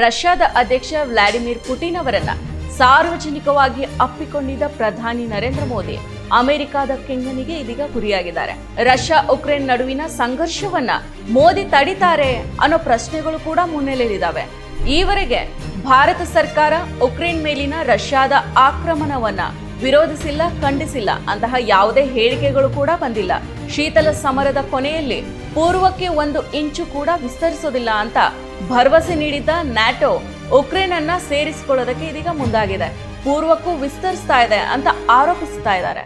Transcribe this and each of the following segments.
ರಷ್ಯಾದ ಅಧ್ಯಕ್ಷ Vladimir Putin ಅವರನ್ನ ಸಾರ್ವಜನಿಕವಾಗಿ ಅಪ್ಪಿಕೊಂಡಿದ್ದ ಪ್ರಧಾನಿ ನರೇಂದ್ರ ಮೋದಿ ಅಮೆರಿಕದ ಕೆಂಗನಿಗೆ ಇದೀಗ ಗುರಿಯಾಗಿದ್ದಾರೆ. ರಷ್ಯಾ ಉಕ್ರೇನ್ ನಡುವಿನ ಸಂಘರ್ಷವನ್ನ ಮೋದಿ ತಡಿತಾರೆ ಅನ್ನೋ ಪ್ರಶ್ನೆಗಳು ಕೂಡ ಮುನ್ನೆಲೆಯಲ್ಲಿದ್ದಾವೆ. ಈವರೆಗೆ ಭಾರತ ಸರ್ಕಾರ ಉಕ್ರೇನ್ ಮೇಲಿನ ರಷ್ಯಾದ ಆಕ್ರಮಣವನ್ನ ವಿರೋಧಿಸಿಲ್ಲ, ಖಂಡಿಸಿಲ್ಲ ಅಂತಹ ಯಾವುದೇ ಹೇಳಿಕೆಗಳು ಕೂಡ ಬಂದಿಲ್ಲ. ಶೀತಲ ಸಮರದ ಕೊನೆಯಲ್ಲಿ ಪೂರ್ವಕ್ಕೆ ಒಂದು ಇಂಚು ಕೂಡ ವಿಸ್ತರಿಸೋದಿಲ್ಲ ಅಂತ ಭರವಸೆ ನೀಡಿದ್ದ ನ್ಯಾಟೋ ಉಕ್ರೇನ್ ಅನ್ನ ಸೇರಿಸಿಕೊಳ್ಳೋದಕ್ಕೆ ಇದೀಗ ಮುಂದಾಗಿದೆ. ಪೂರ್ವಕ್ಕೂ ವಿಸ್ತರಿಸ್ತಾ ಇದೆ ಅಂತ ಆರೋಪಿಸ್ತಾ ಇದ್ದಾರೆ.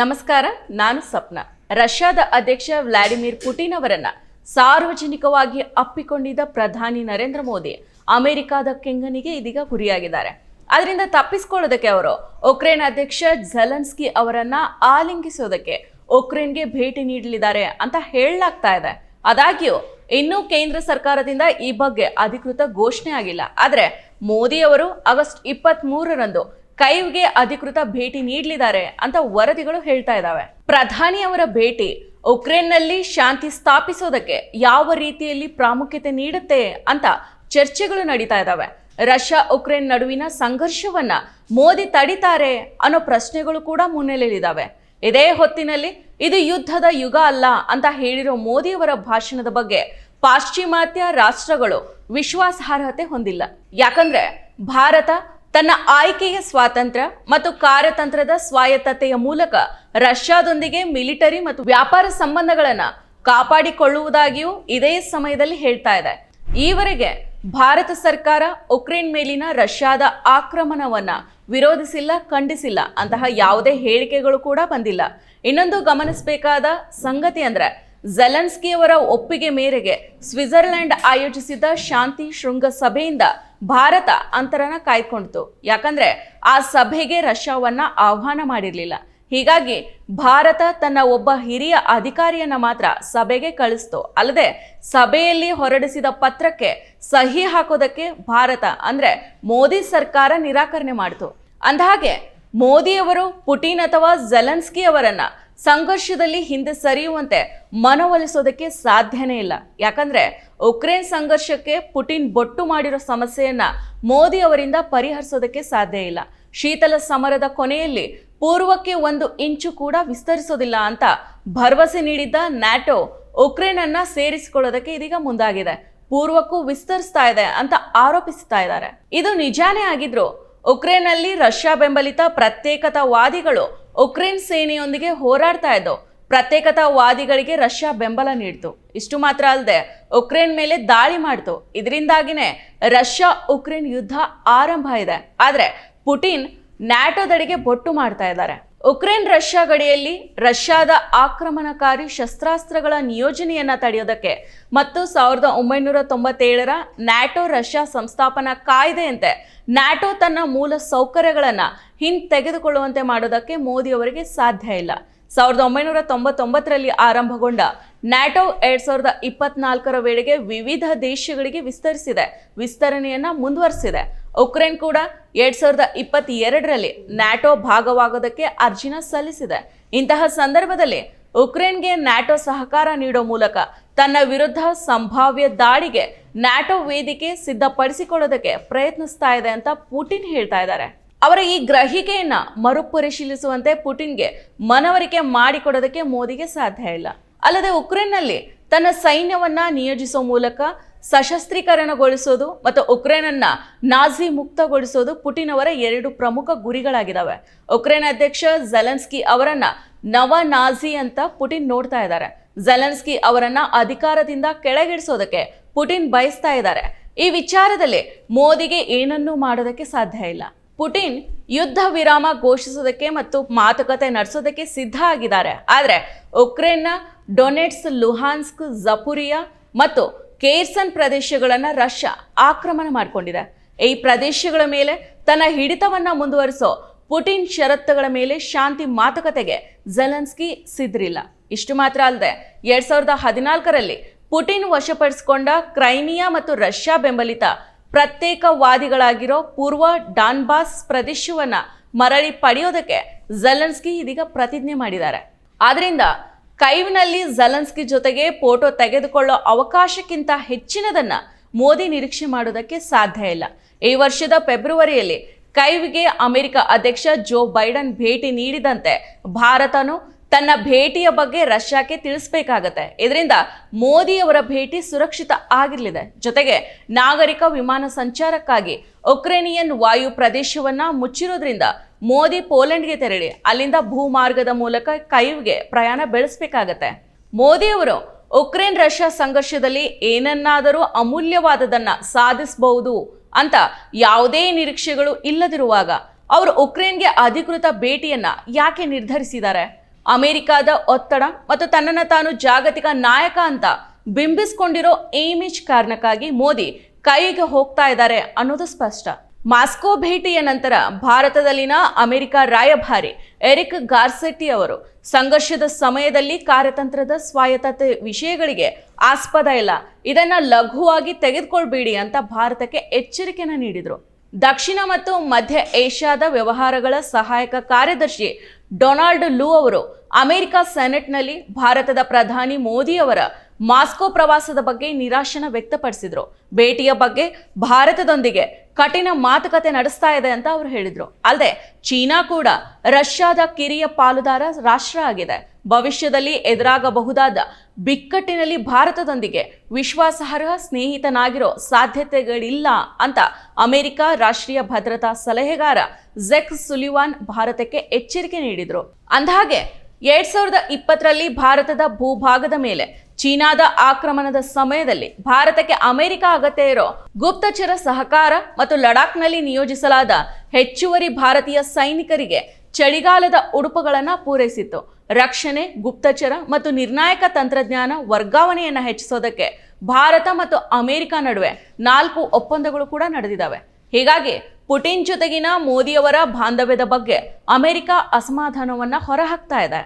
ನಮಸ್ಕಾರ, ನಾನು ಸಪ್ನ ರಷ್ಯಾದ ಅಧ್ಯಕ್ಷ ವ್ಲಾಡಿಮಿರ್ ಪುಟಿನ್ ಅವರನ್ನ ಸಾರ್ವಜನಿಕವಾಗಿ ಅಪ್ಪಿಕೊಂಡಿದ್ದ ಪ್ರಧಾನಿ ನರೇಂದ್ರ ಮೋದಿ ಅಮೆರಿಕದ ಕೆಂಗನಿಗೆ ಇದೀಗ ಗುರಿಯಾಗಿದ್ದಾರೆ. ಅದರಿಂದ ತಪ್ಪಿಸಿಕೊಳ್ಳೋದಕ್ಕೆ ಅವರು ಉಕ್ರೇನ್ ಅಧ್ಯಕ್ಷ ಝಲನ್ಸ್ಕಿ ಅವರನ್ನ ಆಲಿಂಗಿಸೋದಕ್ಕೆ ಉಕ್ರೇನ್ಗೆ ಭೇಟಿ ನೀಡಲಿದ್ದಾರೆ ಅಂತ ಹೇಳಲಾಗ್ತಾ ಇದೆ. ಆದಾಗ್ಯೂ ಇನ್ನೂ ಕೇಂದ್ರ ಸರ್ಕಾರದಿಂದ ಈ ಬಗ್ಗೆ ಅಧಿಕೃತ ಘೋಷಣೆ ಆಗಿಲ್ಲ. ಆದರೆ ಮೋದಿ ಅವರು ಆಗಸ್ಟ್ ಇಪ್ಪತ್ತ್ ಮೂರರಂದು ಕೈವ್ಗೆ ಅಧಿಕೃತ ಭೇಟಿ ನೀಡಲಿದ್ದಾರೆ ಅಂತ ವರದಿಗಳು ಹೇಳ್ತಾ ಇದ್ದಾವೆ. ಪ್ರಧಾನಿ ಅವರ ಭೇಟಿ ಉಕ್ರೇನ್ನಲ್ಲಿ ಶಾಂತಿ ಸ್ಥಾಪಿಸೋದಕ್ಕೆ ಯಾವ ರೀತಿಯಲ್ಲಿ ಪ್ರಾಮುಖ್ಯತೆ ನೀಡುತ್ತೆ ಅಂತ ಚರ್ಚೆಗಳು ನಡೀತಾ ಇದ್ದಾವೆ. ರಷ್ಯಾ ಉಕ್ರೇನ್ ನಡುವಿನ ಸಂಘರ್ಷವನ್ನ ಮೋದಿ ತಡಿತಾರೆ ಅನ್ನೋ ಪ್ರಶ್ನೆಗಳು ಕೂಡ ಮುನ್ನೆಲೆಯಲ್ಲಿದ್ದಾವೆ. ಇದೇ ಹೊತ್ತಿನಲ್ಲಿ ಇದು ಯುದ್ಧದ ಯುಗ ಅಲ್ಲ ಅಂತ ಹೇಳಿರೋ ಮೋದಿಯವರ ಭಾಷಣದ ಬಗ್ಗೆ ಪಾಶ್ಚಿಮಾತ್ಯ ರಾಷ್ಟ್ರಗಳು ವಿಶ್ವಾಸಾರ್ಹತೆ ಹೊಂದಿಲ್ಲ. ಯಾಕಂದ್ರೆ ಭಾರತ ತನ್ನ ಆಯ್ಕೆಯ ಸ್ವಾತಂತ್ರ್ಯ ಮತ್ತು ಕಾರ್ಯತಂತ್ರದ ಸ್ವಾಯತ್ತತೆಯ ಮೂಲಕ ರಷ್ಯಾದೊಂದಿಗೆ ಮಿಲಿಟರಿ ಮತ್ತು ವ್ಯಾಪಾರ ಸಂಬಂಧಗಳನ್ನು ಕಾಪಾಡಿಕೊಳ್ಳುವುದಾಗಿಯೂ ಇದೇ ಸಮಯದಲ್ಲಿ ಹೇಳ್ತಾ ಇದೆ. ಈವರೆಗೆ ಭಾರತ ಸರ್ಕಾರ ಉಕ್ರೇನ್ ಮೇಲಿನ ರಷ್ಯಾದ ಆಕ್ರಮಣವನ್ನ ವಿರೋಧಿಸಿಲ್ಲ, ಖಂಡಿಸಿಲ್ಲ ಅಂತಹ ಯಾವುದೇ ಹೇಳಿಕೆಗಳು ಕೂಡ ಬಂದಿಲ್ಲ. ಇನ್ನೊಂದು ಗಮನಿಸಬೇಕಾದ ಸಂಗತಿ ಅಂದ್ರೆ ಝೆಲೆನ್ಸ್ಕಿ ಅವರ ಒಪ್ಪಿಗೆ ಮೇರೆಗೆ ಸ್ವಿಟ್ಜರ್ಲೆಂಡ್ ಆಯೋಜಿಸಿದ್ದ ಶಾಂತಿ ಶೃಂಗ ಸಭೆಯಿಂದ ಭಾರತ ಅಂತರನ ಕಾಯ್ಕೊಂಡಿತು ಯಾಕಂದ್ರೆ ಆ ಸಭೆಗೆ ರಷ್ಯಾವನ್ನ ಆಹ್ವಾನ ಮಾಡಿರಲಿಲ್ಲ. ಹೀಗಾಗಿ ಭಾರತ ತನ್ನ ಒಬ್ಬ ಹಿರಿಯ ಅಧಿಕಾರಿಯನ್ನ ಮಾತ್ರ ಸಭೆಗೆ ಕಳಿಸ್ತು. ಅಲ್ಲದೆ ಸಭೆಯಲ್ಲಿ ಹೊರಡಿಸಿದ ಪತ್ರಕ್ಕೆ ಸಹಿ ಹಾಕೋದಕ್ಕೆ ಭಾರತ ಅಂದ್ರೆ ಮೋದಿ ಸರ್ಕಾರ ನಿರಾಕರಣೆ ಮಾಡಿತು. ಅಂದಹಾಗೆ ಮೋದಿಯವರು ಪುಟಿನ್ ಅಥವಾ ಜೆಲೆನ್ಸ್ಕಿ ಅವರನ್ನ ಸಂಘರ್ಷದಲ್ಲಿ ಹಿಂದೆ ಸರಿಯುವಂತೆ ಮನವೊಲಿಸೋದಕ್ಕೆ ಸಾಧ್ಯನೇ ಇಲ್ಲ. ಯಾಕಂದ್ರೆ ಉಕ್ರೇನ್ ಸಂಘರ್ಷಕ್ಕೆ ಪುಟಿನ್ ಬೊಟ್ಟು ಮಾಡಿರೋ ಸಮಸ್ಯೆಯನ್ನ ಮೋದಿ ಅವರಿಂದ ಪರಿಹರಿಸೋದಕ್ಕೆ ಸಾಧ್ಯ ಇಲ್ಲ. ಶೀತಲ ಸಮರದ ಕೊನೆಯಲ್ಲಿ ಪೂರ್ವಕ್ಕೆ ಒಂದು ಇಂಚು ಕೂಡ ವಿಸ್ತರಿಸೋದಿಲ್ಲ ಅಂತ ಭರವಸೆ ನೀಡಿದ್ದ ನ್ಯಾಟೋ ಉಕ್ರೇನ್ ಅನ್ನ ಸೇರಿಸಿಕೊಳ್ಳೋದಕ್ಕೆ ಇದೀಗ ಮುಂದಾಗಿದೆ. ಪೂರ್ವಕ್ಕೂ ವಿಸ್ತರಿಸ್ತಾ ಇದೆ ಅಂತ ಆರೋಪಿಸ್ತಾ ಇದ್ದಾರೆ. ಇದು ನಿಜಾನೇ ಆಗಿದ್ರು ಉಕ್ರೇನ್ನಲ್ಲಿ ರಷ್ಯಾ ಬೆಂಬಲಿತ ಪ್ರತ್ಯೇಕತಾವಾದಿಗಳು ಉಕ್ರೇನ್ ಸೇನೆಯೊಂದಿಗೆ ಹೋರಾಡ್ತಾ ಇದ್ದವು ಪ್ರತ್ಯೇಕತಾವಾದಿಗಳಿಗೆ ರಷ್ಯಾ ಬೆಂಬಲ ನೀಡಿತು. ಇಷ್ಟು ಮಾತ್ರ ಅಲ್ಲದೆ ಉಕ್ರೇನ್ ಮೇಲೆ ದಾಳಿ ಮಾಡ್ತು. ಇದರಿಂದಾಗಿನೇ ರಷ್ಯಾ ಉಕ್ರೇನ್ ಯುದ್ಧ ಆರಂಭ ಇದೆ. ಆದರೆ ಪುಟಿನ್ ನ್ಯಾಟೋದಡಿಗೆ ಬೊಟ್ಟು ಮಾಡ್ತಾ ಇದ್ದಾರೆ. ಉಕ್ರೇನ್ ರಷ್ಯಾ ಗಡಿಯಲ್ಲಿ ರಷ್ಯಾದ ಆಕ್ರಮಣಕಾರಿ ಶಸ್ತ್ರಾಸ್ತ್ರಗಳ ನಿಯೋಜನೆಯನ್ನ ತಡೆಯೋದಕ್ಕೆ ಮತ್ತು ಸಾವಿರದ ಒಂಬೈನೂರ ತೊಂಬತ್ತೇಳರ ನ್ಯಾಟೋ ರಷ್ಯಾ ಸಂಸ್ಥಾಪನಾ ಕಾಯ್ದೆಯಂತೆ ನ್ಯಾಟೋ ತನ್ನ ಮೂಲ ಸೌಕರ್ಯಗಳನ್ನು ಹಿಂತೆಗೆದುಕೊಳ್ಳುವಂತೆ ಮಾಡೋದಕ್ಕೆ ಮೋದಿ ಅವರಿಗೆ ಸಾಧ್ಯ ಇಲ್ಲ. ಸಾವಿರದ ಒಂಬೈನೂರ ತೊಂಬತ್ತೊಂಬತ್ತರಲ್ಲಿ ಆರಂಭಗೊಂಡ ನ್ಯಾಟೋ ಎರಡ್ ಸಾವಿರದ ಇಪ್ಪತ್ನಾಲ್ಕರ ವೇಳೆಗೆ ವಿವಿಧ ದೇಶಗಳಿಗೆ ವಿಸ್ತರಿಸಿದೆ. ವಿಸ್ತರಣೆಯನ್ನ ಮುಂದುವರಿಸಿದೆ. ಉಕ್ರೇನ್ ಕೂಡ ಎರಡ್ ಸಾವಿರದ ಇಪ್ಪತ್ತೆರಡರಲ್ಲಿ ನ್ಯಾಟೋ ಭಾಗವಾಗೋದಕ್ಕೆ ಅರ್ಜಿನ ಸಲ್ಲಿಸಿದೆ. ಇಂತಹ ಸಂದರ್ಭದಲ್ಲಿ ಉಕ್ರೇನ್ಗೆ ನ್ಯಾಟೋ ಸಹಕಾರ ನೀಡೋ ಮೂಲಕ ತನ್ನ ವಿರುದ್ಧ ಸಂಭಾವ್ಯ ದಾಳಿಗೆ ನ್ಯಾಟೋ ವೇದಿಕೆ ಸಿದ್ಧಪಡಿಸಿಕೊಳ್ಳೋದಕ್ಕೆ ಪ್ರಯತ್ನಿಸ್ತಾ ಇದೆ ಅಂತ ಪುಟಿನ್ ಹೇಳ್ತಾ ಇದ್ದಾರೆ. ಅವರ ಈ ಗ್ರಹಿಕೆಯನ್ನ ಮರುಪರಿಶೀಲಿಸುವಂತೆ ಪುಟಿನ್ಗೆ ಮನವರಿಕೆ ಮಾಡಿಕೊಡೋದಕ್ಕೆ ಮೋದಿಗೆ ಸಾಧ್ಯ ಇಲ್ಲ. ಅಲ್ಲದೆ ಉಕ್ರೇನ್ನಲ್ಲಿ ತನ್ನ ಸೈನ್ಯವನ್ನ ನಿಯೋಜಿಸುವ ಮೂಲಕ ಸಶಸ್ತ್ರೀಕರಣಗೊಳಿಸೋದು ಮತ್ತು ಉಕ್ರೇನನ್ನು ನಾಜಿ ಮುಕ್ತಗೊಳಿಸೋದು ಪುಟಿನ್ ಅವರ ಎರಡು ಪ್ರಮುಖ ಗುರಿಗಳಾಗಿದ್ದಾವೆ ಉಕ್ರೇನ್ ಅಧ್ಯಕ್ಷ ಝೆಲೆನ್ಸ್ಕಿ ಅವರನ್ನ ನವ ನಾಜಿ ಅಂತ ಪುಟಿನ್ ನೋಡ್ತಾ ಇದ್ದಾರೆ. ಝೆಲೆನ್ಸ್ಕಿ ಅವರನ್ನ ಅಧಿಕಾರದಿಂದ ಕೆಳಗಿಡಿಸೋದಕ್ಕೆ ಪುಟಿನ್ ಬಯಸ್ತಾ ಇದ್ದಾರೆ. ಈ ವಿಚಾರದಲ್ಲಿ ಮೋದಿಗೆ ಏನನ್ನೂ ಮಾಡೋದಕ್ಕೆ ಸಾಧ್ಯ ಇಲ್ಲ. ಪುಟಿನ್ ಯುದ್ಧ ವಿರಾಮ ಘೋಷಿಸೋದಕ್ಕೆ ಮತ್ತು ಮಾತುಕತೆ ನಡೆಸೋದಕ್ಕೆ ಸಿದ್ಧ ಆಗಿದ್ದಾರೆ. ಆದರೆ ಉಕ್ರೇನ್ನ ಡೊನೆಟ್ಸ್, ಲುಹಾನ್ಸ್ಕ್, ಜಪುರಿಯಾ ಮತ್ತು ಕೇರ್ಸನ್ ಪ್ರದೇಶಗಳನ್ನು ರಷ್ಯಾ ಆಕ್ರಮಣ ಮಾಡಿಕೊಂಡಿದೆ. ಈ ಪ್ರದೇಶಗಳ ಮೇಲೆ ತನ್ನ ಹಿಡಿತವನ್ನು ಮುಂದುವರಿಸೋ ಪುಟಿನ್ ಷರತ್ತುಗಳ ಮೇಲೆ ಶಾಂತಿ ಮಾತುಕತೆಗೆ ಝೆಲೆನ್ಸ್ಕಿ ಸಿದ್ರಿಲ್ಲ ಇಷ್ಟು ಮಾತ್ರ ಅಲ್ಲದೆ, ಎರಡ್ ಸಾವಿರದ ಹದಿನಾಲ್ಕರಲ್ಲಿ ಪುಟಿನ್ ವಶಪಡಿಸಿಕೊಂಡ ಕ್ರೈಮಿಯಾ ಮತ್ತು ರಷ್ಯಾ ಬೆಂಬಲಿತ ಪ್ರತ್ಯೇಕವಾದಿಗಳಾಗಿರೋ ಪೂರ್ವ ಡಾನ್ಬಾಸ್ ಪ್ರದೇಶವನ್ನ ಮರಳಿ ಪಡೆಯೋದಕ್ಕೆ ಝೆಲೆನ್ಸ್ಕಿ ಇದೀಗ ಪ್ರತಿಜ್ಞೆ ಮಾಡಿದ್ದಾರೆ. ಆದ್ರಿಂದ ಕೈವ್ನಲ್ಲಿ ಜಲನ್ಸ್ಕಿ ಜೊತೆಗೆ ಫೋಟೋ ತೆಗೆದುಕೊಳ್ಳೋ ಅವಕಾಶಕ್ಕಿಂತ ಹೆಚ್ಚಿನದನ್ನ ಮೋದಿ ನಿರೀಕ್ಷೆ ಮಾಡೋದಕ್ಕೆ ಸಾಧ್ಯ ಇಲ್ಲ. ಈ ವರ್ಷದ ಫೆಬ್ರವರಿಯಲ್ಲಿ ಕೈವ್ಗೆ ಅಮೆರಿಕ ಅಧ್ಯಕ್ಷ ಜೋ ಬೈಡನ್ ಭೇಟಿ ನೀಡಿದಂತೆ ಭಾರತನು ತನ್ನ ಭೇಟಿಯ ಬಗ್ಗೆ ರಷ್ಯಾಕ್ಕೆ ತಿಳಿಸಬೇಕಾಗತ್ತೆ. ಇದರಿಂದ ಮೋದಿಯವರ ಭೇಟಿ ಸುರಕ್ಷಿತ ಆಗಿರಲಿದೆ. ಜೊತೆಗೆ ನಾಗರಿಕ ವಿಮಾನ ಸಂಚಾರಕ್ಕಾಗಿ ಉಕ್ರೇನಿಯನ್ ವಾಯು ಪ್ರದೇಶವನ್ನ ಮುಚ್ಚಿರೋದ್ರಿಂದ ಮೋದಿ ಪೋಲೆಂಡ್ಗೆ ತೆರಳಿ. ಅಲ್ಲಿಂದ ಭೂಮಾರ್ಗದ ಮೂಲಕ ಕೈವ್ಗೆ ಪ್ರಯಾಣ ಬೆಳೆಸಬೇಕಾಗತ್ತೆ. ಮೋದಿಯವರು ಉಕ್ರೇನ್ ರಷ್ಯಾ ಸಂಘರ್ಷದಲ್ಲಿ ಏನನ್ನಾದರೂ ಅಮೂಲ್ಯವಾದದನ್ನ ಸಾಧಿಸಬಹುದು ಅಂತ ಯಾವುದೇ ನಿರೀಕ್ಷೆಗಳು ಇಲ್ಲದಿರುವಾಗ ಅವರು ಉಕ್ರೇನ್ಗೆ ಅಧಿಕೃತ ಭೇಟಿಯನ್ನ ಯಾಕೆ ನಿರ್ಧರಿಸಿದ್ದಾರೆ? ಅಮೆರಿಕದ ಒತ್ತಡ ಮತ್ತು ತನ್ನನ್ನು ತಾನು ಜಾಗತಿಕ ನಾಯಕ ಅಂತ ಬಿಂಬಿಸ್ಕೊಂಡಿರೋ ಇಮೇಜ್ ಕಾರಣಕ್ಕಾಗಿ ಮೋದಿ ಕೈಗೆ ಹೋಗ್ತಾ ಇದ್ದಾರೆ ಅನ್ನೋದು ಸ್ಪಷ್ಟ. ಮಾಸ್ಕೋ ಭೇಟಿಯ ನಂತರ ಭಾರತದಲ್ಲಿನ ಅಮೆರಿಕ ರಾಯಭಾರಿ ಎರಿಕ್ ಗಾರ್ಸೆಟ್ಟಿ ಅವರು, ಸಂಘರ್ಷದ ಸಮಯದಲ್ಲಿ ಕಾರ್ಯತಂತ್ರದ ಸ್ವಾಯತ್ತತೆ ವಿಷಯಗಳಿಗೆ ಆಸ್ಪದ ಇಲ್ಲ, ಇದನ್ನ ಲಘುವಾಗಿ ತೆಗೆದುಕೊಳ್ಬೇಡಿ ಅಂತ ಭಾರತಕ್ಕೆ ಎಚ್ಚರಿಕೆನ ನೀಡಿದರು. ದಕ್ಷಿಣ ಮತ್ತು ಮಧ್ಯ ಏಷ್ಯಾದ ವ್ಯವಹಾರಗಳ ಸಹಾಯಕ ಕಾರ್ಯದರ್ಶಿ ಡೊನಾಲ್ಡ್ ಲೂ ಅವರು ಅಮೆರಿಕ ಸೆನೆಟ್ನಲ್ಲಿ ಭಾರತದ ಪ್ರಧಾನಿ ಮೋದಿಯವರ ಮಾಸ್ಕೋ ಪ್ರವಾಸದ ಬಗ್ಗೆ ನಿರಾಶನ ವ್ಯಕ್ತಪಡಿಸಿದ್ರು. ಭೇಟಿಯ ಬಗ್ಗೆ ಭಾರತದೊಂದಿಗೆ ಕಠಿಣ ಮಾತುಕತೆ ನಡೆಸ್ತಾ ಇದೆ ಅಂತ ಅವರು ಹೇಳಿದ್ರು. ಅಲ್ಲದೆ ಚೀನಾ ಕೂಡ ರಷ್ಯಾದ ಕಿರಿಯ ಪಾಲುದಾರ ರಾಷ್ಟ್ರ ಆಗಿದೆ. ಭವಿಷ್ಯದಲ್ಲಿ ಎದುರಾಗಬಹುದಾದ ಬಿಕ್ಕಟ್ಟಿನಲ್ಲಿ ಭಾರತದೊಂದಿಗೆ ವಿಶ್ವಾಸಾರ್ಹ ಸ್ನೇಹಿತನಾಗಿರೋ ಸಾಧ್ಯತೆಗಳಿಲ್ಲ ಅಂತ ಅಮೆರಿಕ ರಾಷ್ಟ್ರೀಯ ಭದ್ರತಾ ಸಲಹೆಗಾರ ಜೆಕ್ ಸುಲಿವಾನ್ ಭಾರತಕ್ಕೆ ಎಚ್ಚರಿಕೆ ನೀಡಿದ್ರು. ಅಂದಹಾಗೆ, ಎರಡ್ ಸಾವಿರದ ಇಪ್ಪತ್ತರಲ್ಲಿ ಭಾರತದ ಭೂಭಾಗದ ಮೇಲೆ ಚೀನಾದ ಆಕ್ರಮಣದ ಸಮಯದಲ್ಲಿ ಭಾರತಕ್ಕೆ ಅಮೆರಿಕ ಅಗತ್ಯ ಇರೋ ಗುಪ್ತಚರ ಸಹಕಾರ ಮತ್ತು ಲಡಾಖ್ನಲ್ಲಿ ನಿಯೋಜಿಸಲಾದ ಹೆಚ್ಚುವರಿ ಭಾರತೀಯ ಸೈನಿಕರಿಗೆ ಚಳಿಗಾಲದ ಉಡುಪುಗಳನ್ನು ಪೂರೈಸಿತ್ತು. ರಕ್ಷಣೆ, ಗುಪ್ತಚರ ಮತ್ತು ನಿರ್ಣಾಯಕ ತಂತ್ರಜ್ಞಾನ ವರ್ಗಾವಣೆಯನ್ನು ಹೆಚ್ಚಿಸೋದಕ್ಕೆ ಭಾರತ ಮತ್ತು ಅಮೆರಿಕ ನಡುವೆ ನಾಲ್ಕು ಒಪ್ಪಂದಗಳು ಕೂಡ ನಡೆದಿದ್ದಾವೆ. ಹೀಗಾಗಿ ಪುಟಿನ್ ಜೊತೆಗಿನ ಮೋದಿಯವರ ಬಾಂಧವ್ಯದ ಬಗ್ಗೆ ಅಮೆರಿಕ ಅಸಮಾಧಾನವನ್ನು ಹೊರಹಾಕ್ತಾ ಇದೆ.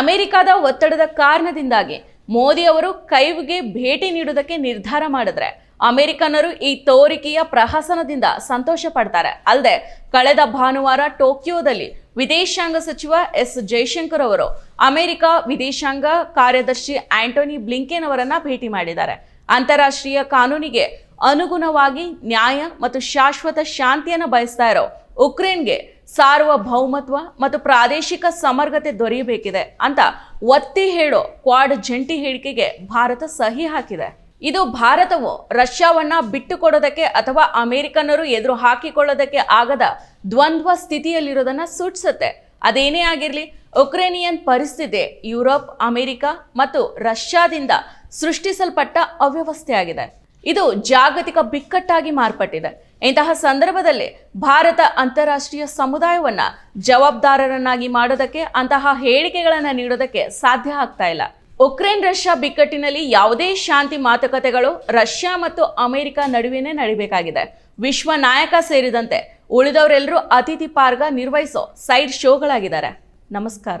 ಅಮೆರಿಕದ ಒತ್ತಡದ ಕಾರಣದಿಂದಾಗಿ ಮೋದಿ ಅವರು ಕೈವ್ಗೆ ಭೇಟಿ ನೀಡುವುದಕ್ಕೆ ನಿರ್ಧಾರ ಮಾಡಿದ್ರೆ ಅಮೆರಿಕನ್ನರು ಈ ತೋರಿಕೆಯ ಪ್ರಹಸನದಿಂದ ಸಂತೋಷ ಪಡ್ತಾರೆ. ಅಲ್ಲದೆ ಕಳೆದ ಭಾನುವಾರ ಟೋಕಿಯೋದಲ್ಲಿ ವಿದೇಶಾಂಗ ಸಚಿವ ಎಸ್ ಜೈಶಂಕರ್ ಅವರು ಅಮೆರಿಕ ವಿದೇಶಾಂಗ ಕಾರ್ಯದರ್ಶಿ ಆಂಟೋನಿ ಬ್ಲಿಂಕೆನ್ ಅವರನ್ನ ಭೇಟಿ ಮಾಡಿದ್ದಾರೆ. ಅಂತಾರಾಷ್ಟ್ರೀಯ ಕಾನೂನಿಗೆ ಅನುಗುಣವಾಗಿ ನ್ಯಾಯ ಮತ್ತು ಶಾಶ್ವತ ಶಾಂತಿಯನ್ನು ಬಯಸ್ತಾ ಇರೋ ಉಕ್ರೇನ್ಗೆ ಸಾರ್ವಭೌಮತ್ವ ಮತ್ತು ಪ್ರಾದೇಶಿಕ ಸಮರ್ಗತೆ ದೊರೆಯಬೇಕಿದೆ ಅಂತ ಒತ್ತಿ ಹೇಳೋ ಕ್ವಾಡ್ ಜಂಟಿ ಹೇಳಿಕೆಗೆ ಭಾರತ ಸಹಿ ಹಾಕಿದೆ. ಇದು ಭಾರತವು ರಷ್ಯಾವನ್ನ ಬಿಟ್ಟುಕೊಡೋದಕ್ಕೆ ಅಥವಾ ಅಮೆರಿಕನ್ನರು ಎದುರು ಹಾಕಿಕೊಳ್ಳೋದಕ್ಕೆ ಆಗದ ದ್ವಂದ್ವ ಸ್ಥಿತಿಯಲ್ಲಿರೋದನ್ನ ಸೂಚಿಸುತ್ತೆ. ಅದೇನೇ ಆಗಿರಲಿ, ಉಕ್ರೇನಿಯನ್ ಪರಿಸ್ಥಿತಿ ಯುರೋಪ್, ಅಮೆರಿಕ ಮತ್ತು ರಷ್ಯಾದಿಂದ ಸೃಷ್ಟಿಸಲ್ಪಟ್ಟ ಅವ್ಯವಸ್ಥೆಯಾಗಿದೆ. ಇದು ಜಾಗತಿಕ ಬಿಕ್ಕಟ್ಟಾಗಿ ಮಾರ್ಪಟ್ಟಿದೆ. ಇಂತಹ ಸಂದರ್ಭದಲ್ಲಿ ಭಾರತ ಅಂತಾರಾಷ್ಟ್ರೀಯ ಸಮುದಾಯವನ್ನ ಜವಾಬ್ದಾರರನ್ನಾಗಿ ಮಾಡೋದಕ್ಕೆ, ಅಂತಹ ಹೇಳಿಕೆಗಳನ್ನು ನೀಡೋದಕ್ಕೆ ಸಾಧ್ಯ ಆಗ್ತಾ ಇಲ್ಲ. ಉಕ್ರೇನ್ ರಷ್ಯಾ ಬಿಕ್ಕಟ್ಟಿನಲ್ಲಿ ಯಾವುದೇ ಶಾಂತಿ ಮಾತುಕತೆಗಳು ರಷ್ಯಾ ಮತ್ತು ಅಮೆರಿಕ ನಡುವೆನೇ ನಡಿಬೇಕಾಗಿದೆ. ವಿಶ್ವ ನಾಯಕ ಸೇರಿದಂತೆ ಉಳಿದವರೆಲ್ಲರೂ ಅತಿಥಿ ಪಾರ್ಗ ನಿರ್ವಹಿಸೋ ಸೈಡ್ ಶೋಗಳಾಗಿದ್ದಾರೆ. ನಮಸ್ಕಾರ.